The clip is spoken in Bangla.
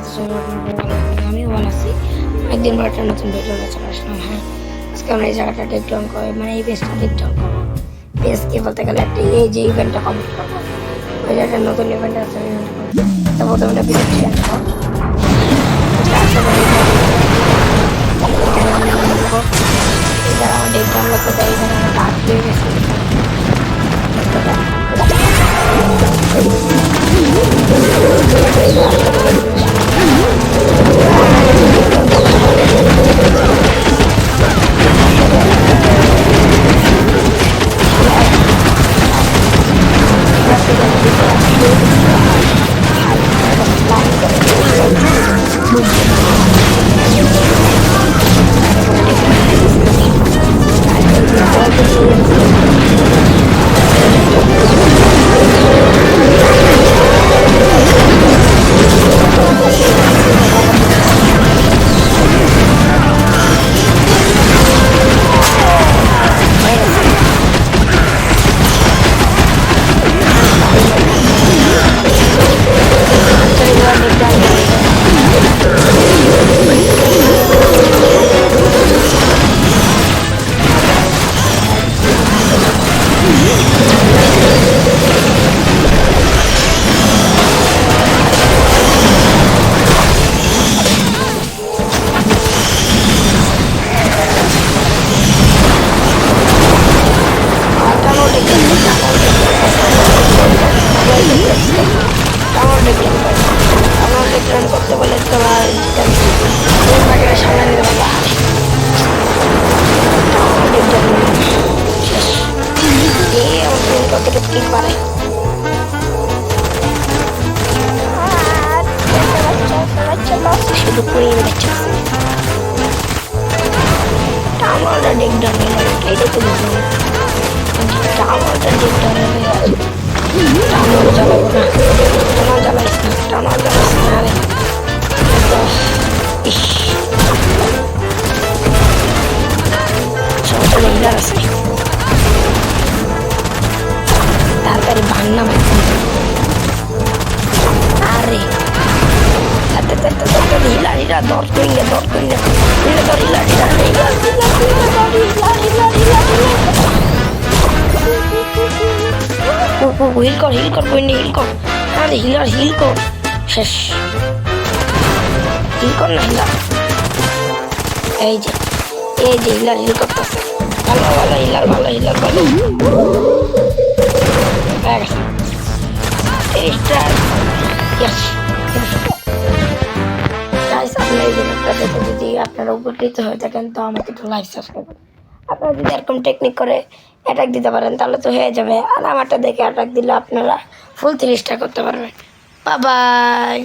থাকবেন। আমিও ভালো আছি অনেকদিন পর একটা নতুন ভিডিও চলে আসলাম হ্যাঁ আজকে আমরা এই জায়গাটা টেক ডাউন করব মানে এই পেজটা টেক ডাউন করব পেজকে বলতে গেলে একটা এই যে ইভেন্টটা কমপ্লিট করব ওই একটা নতুন ইভেন্ট আছে ওই ইভেন্ট করব তো প্রথমে একটা আমার করতে বলে তোমার তোমাকে সামনে নিতে পারবা কতটুকু কি পারে শুধু বেড়েছে টামাটা ডিগডান এইটা তো বুঝলাম লেগলার আছে তাড়াতাড়ি ভাঙনা মাইছি আরে তাতে তাতে তাতে হিলা হিলা দর কইলে দর হিলা দর হিলা হিলা হিলা হিলা হিলা দর হিলা হিলা হিলা হিলা হিল কর হিল কর কইনি হিল কর আরে হিলার হিল কর শেষ হিল কর না হিলার এই যে এই যে হিলার হিল করতেছে। ভালো ভালো হিলার ভালো হিলার ভালো। তিরিশটা। আপনার এই যদি আপনারা উপকৃত হয়ে থাকেন তো আমাকে একটু লাইক সাবস্ক্রাইব করুন আপনারা যদি এরকম টেকনিক করে অ্যাটাক দিতে পারেন তাহলে তো হয়ে যাবে। আর আমারটা দেখে অ্যাটাক দিলে আপনারা ফুল তিরিশটা করতে পারবেন। বাবাই